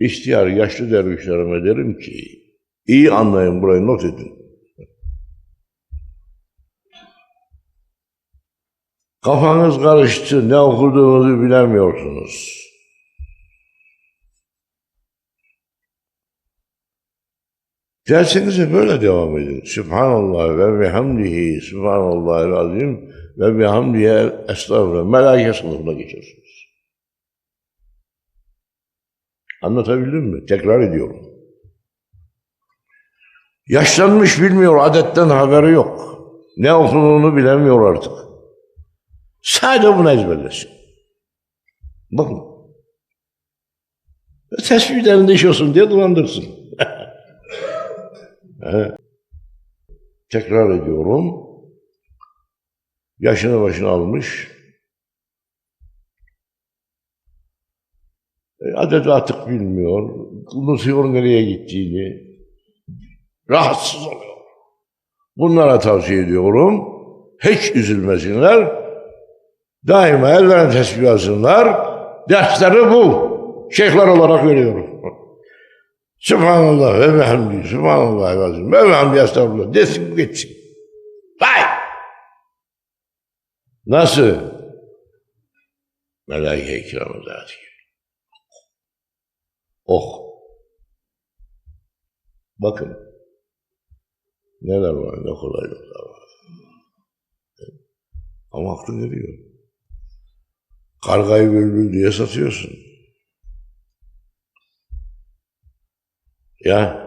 ihtiyar yaşlı dervişlerime derim ki, iyi anlayın burayı not edin. Kafanız karıştı, ne okuduğunuzu bilemiyorsunuz. Dersenize böyle devam edin. Subhanallah ve bihamdihi, Subhanallahil azim ve bihamdihi estağfurullah. Melaike sınıfına geçiyorsunuz. Anlatabildim mi? Tekrar ediyorum. Yaşlanmış bilmiyor, adetten haberi yok. Ne okuduğunu bilemiyor artık. Sadece bunu ezberlesin. Bakın. Tespihlerinde iş olsun diye dolandırsın. Tekrar ediyorum. Yaşını başına almış. E, Adeti artık bilmiyor. Unutuyor nereye gittiğini. Rahatsız oluyor. Bunlara tavsiye ediyorum. Hiç üzülmesinler. Daima ellerini tesbih alsınlar. Dersleri bu. Şeyhler olarak veriyorum. Subhanallah ve bihamdi, Subhanallah ve azim ve bihamdi estağfurullah desin geçsin. Vay! Nasıl? Melaike-i kiramı zati. Oh! Bakın. Neler var, ne kolaylıklar var. Ama aklın eriyor. Kargayı bülbül diye satıyorsun. Ya